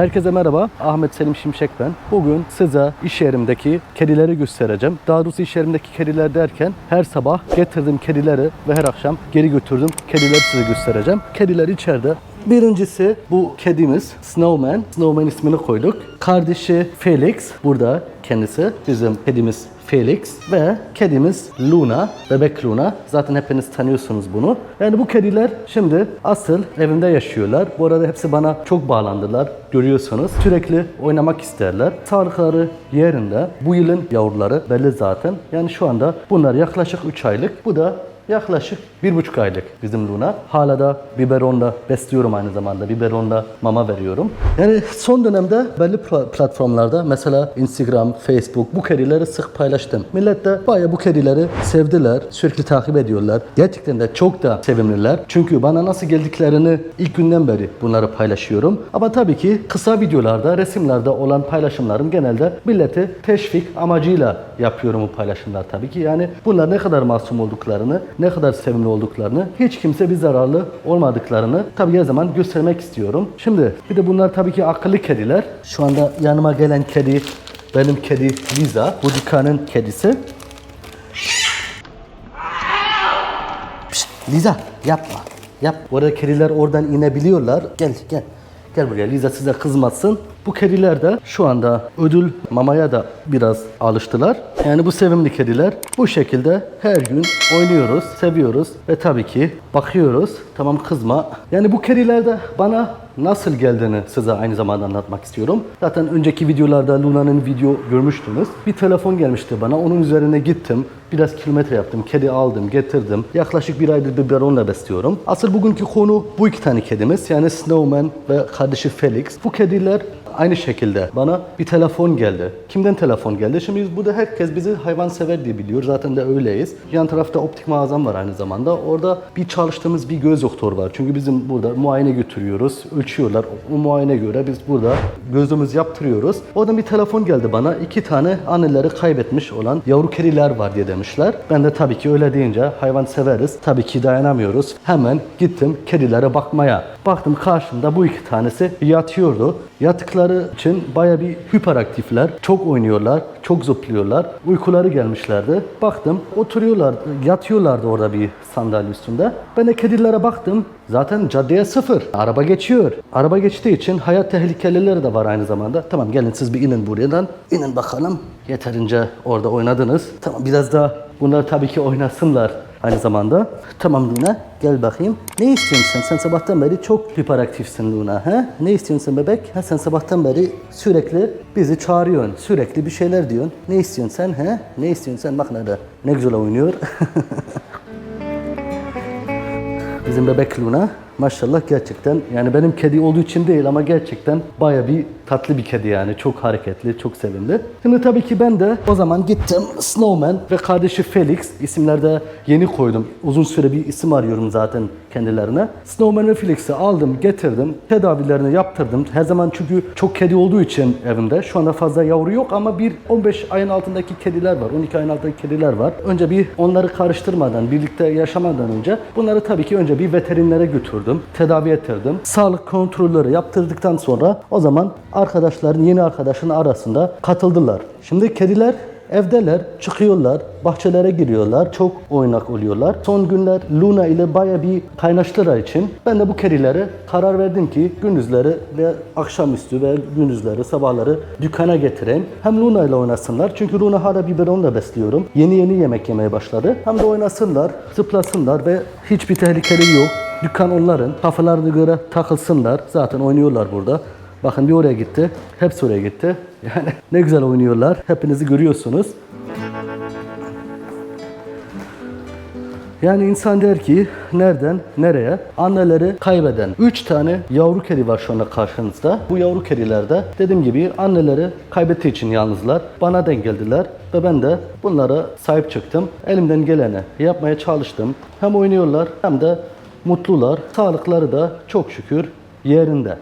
Herkese merhaba. Ahmet Selim Şimşek ben. Bugün size iş yerimdeki kedileri göstereceğim. Daha doğrusu iş yerimdeki kediler derken her sabah getirdim kedileri ve her akşam geri götürdüm. Kedileri size göstereceğim. Kediler içeride. Birincisi bu kedimiz Snowman. Snowman ismini koyduk. Kardeşi Felix burada kendisi. Bizim kedimiz Felix ve kedimiz Luna, bebek Luna. Zaten hepiniz tanıyorsunuz bunu. Yani bu kediler şimdi asıl evimde yaşıyorlar. Bu arada hepsi bana çok bağlandılar. Görüyorsunuz. Sürekli oynamak isterler. Sağlıkları yerinde. Bu yılın yavruları belli zaten. Yani şu anda bunlar yaklaşık 3 aylık. Bu da Yaklaşık bir buçuk aylık bizim Luna. Hala da biberonla besliyorum aynı zamanda. Biberonla mama veriyorum. Yani son dönemde belli pla- platformlarda mesela Instagram, Facebook bu kedileri sık paylaştım. Millet de bayağı bu kedileri sevdiler. Sürekli takip ediyorlar. Gerçekten de çok da sevimliler. Çünkü bana nasıl geldiklerini ilk günden beri bunları paylaşıyorum. Ama tabii ki kısa videolarda, resimlerde olan paylaşımlarım genelde milleti teşvik amacıyla yapıyorum bu paylaşımlar tabii ki. Yani bunlar ne kadar masum olduklarını, ne kadar sevimli olduklarını, hiç kimse bir zararlı olmadıklarını tabii her zaman göstermek istiyorum. Şimdi bir de bunlar tabii ki akıllı kediler. Şu anda yanıma gelen kedi benim kedi Liza. Bu kedisi. Pişt, Liza yapma. Yap. Bu arada kediler oradan inebiliyorlar. Gel gel. Gel buraya Liza size kızmasın. Bu kediler de şu anda ödül mamaya da biraz alıştılar. Yani bu sevimli kediler bu şekilde her gün oynuyoruz, seviyoruz ve tabii ki bakıyoruz. Tamam kızma. Yani bu kediler de bana nasıl geldiğini size aynı zamanda anlatmak istiyorum. Zaten önceki videolarda Luna'nın video görmüştünüz. Bir telefon gelmişti bana. Onun üzerine gittim. Biraz kilometre yaptım. Kedi aldım, getirdim. Yaklaşık bir aydır biberonla besliyorum. Asıl bugünkü konu bu iki tane kedimiz. Yani Snowman ve kardeşi Felix. Bu kediler Aynı şekilde bana bir telefon geldi. Kimden telefon geldi? Şimdi biz burada herkes bizi hayvansever diye biliyor. Zaten de öyleyiz. Yan tarafta optik mağazam var aynı zamanda. Orada bir çalıştığımız bir göz doktoru var. Çünkü bizim burada muayene götürüyoruz. Ölçüyorlar. O muayene göre biz burada gözümüz yaptırıyoruz. Oradan bir telefon geldi bana. İki tane anneleri kaybetmiş olan yavru kediler var diye demişler. Ben de tabii ki öyle deyince hayvan severiz. Tabii ki dayanamıyoruz. Hemen gittim kedilere bakmaya. Baktım karşımda bu iki tanesi yatıyordu. Yatıkları için baya bir hiperaktifler. Çok oynuyorlar, çok zıplıyorlar. Uykuları gelmişlerdi. Baktım oturuyorlar, yatıyorlardı orada bir sandalye üstünde. Ben de kedilere baktım. Zaten caddeye sıfır. Araba geçiyor. Araba geçtiği için hayat tehlikelileri de var aynı zamanda. Tamam gelin siz bir inin buradan. İnin bakalım. Yeterince orada oynadınız. Tamam biraz daha bunlar tabii ki oynasınlar aynı zamanda. Tamam Luna gel bakayım. Ne istiyorsun sen? Sen sabahtan beri çok hiperaktifsin Luna. He? Ne istiyorsun bebek? Ha, sen sabahtan beri sürekli bizi çağırıyorsun. Sürekli bir şeyler diyorsun. Ne istiyorsun sen? He? Ne istiyorsun sen? Bak nerede. Ne güzel oynuyor. Bizim bebek Luna maşallah gerçekten yani benim kedi olduğu için değil ama gerçekten baya bir tatlı bir kedi yani. Çok hareketli, çok sevimli. Şimdi tabii ki ben de o zaman gittim Snowman ve kardeşi Felix isimlerde yeni koydum. Uzun süre bir isim arıyorum zaten kendilerine. Snowman ve Felix'i aldım, getirdim. Tedavilerini yaptırdım. Her zaman çünkü çok kedi olduğu için evimde. Şu anda fazla yavru yok ama bir 15 ayın altındaki kediler var. 12 ayın altındaki kediler var. Önce bir onları karıştırmadan, birlikte yaşamadan önce bunları tabii ki önce bir veterinere götürdüm. Tedavi ettirdim. Sağlık kontrolleri yaptırdıktan sonra o zaman arkadaşların yeni arkadaşın arasında katıldılar. Şimdi kediler evdeler, çıkıyorlar, bahçelere giriyorlar, çok oynak oluyorlar. Son günler Luna ile baya bir kaynaştılar için ben de bu kedilere karar verdim ki gündüzleri ve akşamüstü ve gündüzleri, sabahları dükkana getireyim. Hem Luna ile oynasınlar çünkü Luna hala biberonla besliyorum. Yeni yeni yemek yemeye başladı. Hem de oynasınlar, zıplasınlar ve hiçbir tehlikeleri yok. Dükkan onların. Kafalarına göre takılsınlar. Zaten oynuyorlar burada. Bakın bir oraya gitti. Hepsi oraya gitti. Yani ne güzel oynuyorlar. Hepinizi görüyorsunuz. Yani insan der ki nereden nereye? Anneleri kaybeden 3 tane yavru kedi var şu anda karşınızda. Bu yavru kediler de dediğim gibi anneleri kaybettiği için yalnızlar. Bana denk geldiler ve ben de bunlara sahip çıktım. Elimden geleni yapmaya çalıştım. Hem oynuyorlar hem de mutlular. Sağlıkları da çok şükür yerinde.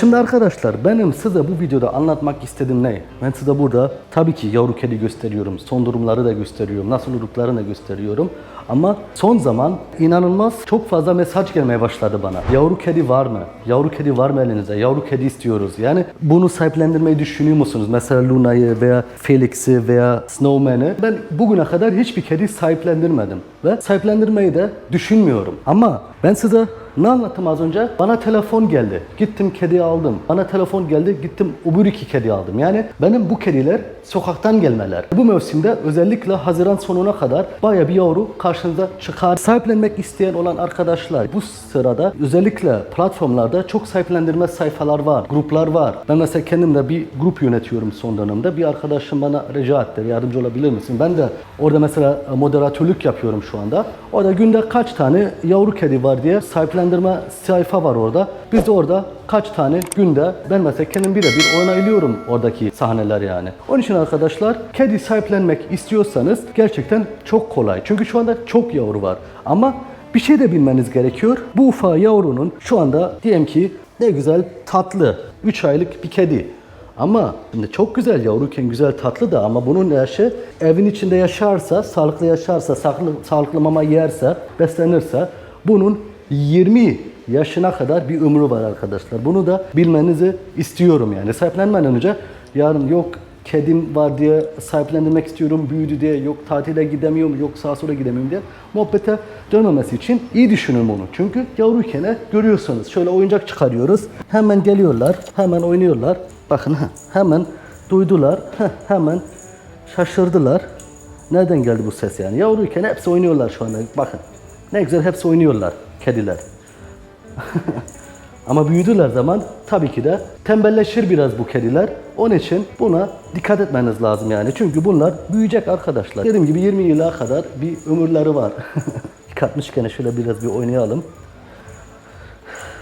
Şimdi arkadaşlar benim size bu videoda anlatmak istediğim ne? Ben size burada tabii ki yavru kedi gösteriyorum. Son durumları da gösteriyorum. Nasıl olduklarını da gösteriyorum. Ama son zaman inanılmaz çok fazla mesaj gelmeye başladı bana. Yavru kedi var mı? Yavru kedi var mı elinizde? Yavru kedi istiyoruz. Yani bunu sahiplendirmeyi düşünüyor musunuz? Mesela Luna'yı veya Felix'i veya Snowman'i. Ben bugüne kadar hiçbir kedi sahiplendirmedim. Ve sahiplendirmeyi de düşünmüyorum. Ama ben size ne anlattım az önce? Bana telefon geldi. Gittim kedi aldım. Bana telefon geldi. Gittim öbür iki kedi aldım. Yani benim bu kediler sokaktan gelmeler. Bu mevsimde özellikle Haziran sonuna kadar baya bir yavru karşınıza çıkar. Sahiplenmek isteyen olan arkadaşlar bu sırada özellikle platformlarda çok sahiplendirme sayfalar var. Gruplar var. Ben mesela kendim de bir grup yönetiyorum son dönemde. Bir arkadaşım bana rica etti. Yardımcı olabilir misin? Ben de orada mesela moderatörlük yapıyorum şu anda. Orada günde kaç tane yavru kedi var diye sahiplendirme sayfa var orada. Biz de orada kaç tane günde ben mesela kendim birebir oynayabiliyorum oradaki sahneler yani. Onun için arkadaşlar kedi sahiplenmek istiyorsanız gerçekten çok kolay. Çünkü şu anda çok yavru var. Ama bir şey de bilmeniz gerekiyor. Bu ufa yavrunun şu anda diyelim ki ne güzel tatlı 3 aylık bir kedi. Ama şimdi çok güzel yavruyken güzel tatlı da ama bunun yaşı evin içinde yaşarsa, sağlıklı yaşarsa, sağlıklı, sağlıklı mama yerse, beslenirse bunun 20 yaşına kadar bir ömrü var arkadaşlar. Bunu da bilmenizi istiyorum yani. Sahiplenmeden önce yarın yok kedim var diye sahiplendirmek istiyorum, büyüdü diye, yok tatile gidemiyorum, yok sağa sola gidemiyorum diye muhabbete dönmemesi için iyi düşünün bunu. Çünkü yavruyken de görüyorsunuz. Şöyle oyuncak çıkarıyoruz. Hemen geliyorlar, hemen oynuyorlar. Bakın hemen duydular, hemen şaşırdılar. Nereden geldi bu ses yani? Yavruyken hepsi oynuyorlar şu anda. Bakın ne güzel hepsi oynuyorlar kediler. Ama büyüdüler zaman tabii ki de tembelleşir biraz bu kediler. Onun için buna dikkat etmeniz lazım yani. Çünkü bunlar büyüyecek arkadaşlar. Dediğim gibi 20 yıla kadar bir ömürleri var. Yıkatmışken şöyle biraz bir oynayalım.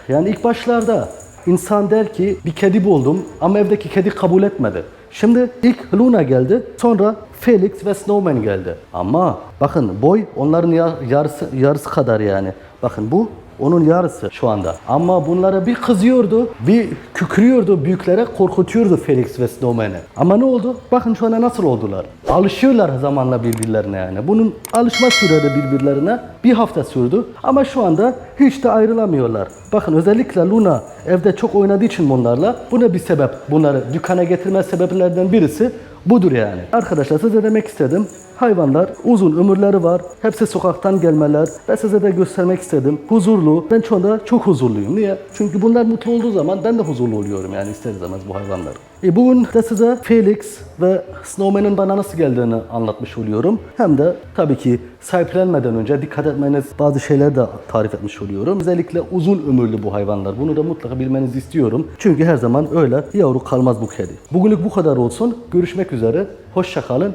Yani ilk başlarda insan der ki bir kedi buldum ama evdeki kedi kabul etmedi. Şimdi ilk Luna geldi, sonra Felix ve Snowman geldi. Ama bakın boy onların ya- yarısı yarısı kadar yani. Bakın bu onun yarısı şu anda. Ama bunlara bir kızıyordu, bir kükrüyordu, büyüklere korkutuyordu Felix ve Snowman'ı. Ama ne oldu? Bakın şu anda nasıl oldular. Alışıyorlar zamanla birbirlerine yani. Bunun alışma sürede birbirlerine bir hafta sürdü. Ama şu anda hiç de ayrılamıyorlar. Bakın özellikle Luna evde çok oynadığı için bunlarla. Bu ne bir sebep? Bunları dükkana getirme sebeplerden birisi budur yani. Arkadaşlar size demek istedim. Hayvanlar uzun ömürleri var. Hepsi sokaktan gelmeler. Ben size de göstermek istedim. Huzurlu. Ben şu anda çok huzurluyum. Niye? Çünkü bunlar mutlu olduğu zaman ben de huzurlu oluyorum yani ister istemez bu hayvanlar. E bugün de size Felix ve Snowman'ın bana nasıl geldiğini anlatmış oluyorum. Hem de tabii ki sahiplenmeden önce dikkat etmeniz bazı şeyler de tarif etmiş oluyorum. Özellikle uzun ömürlü bu hayvanlar. Bunu da mutlaka bilmenizi istiyorum. Çünkü her zaman öyle yavru kalmaz bu kedi. Bugünlük bu kadar olsun. Görüşmek üzere. Hoşça kalın.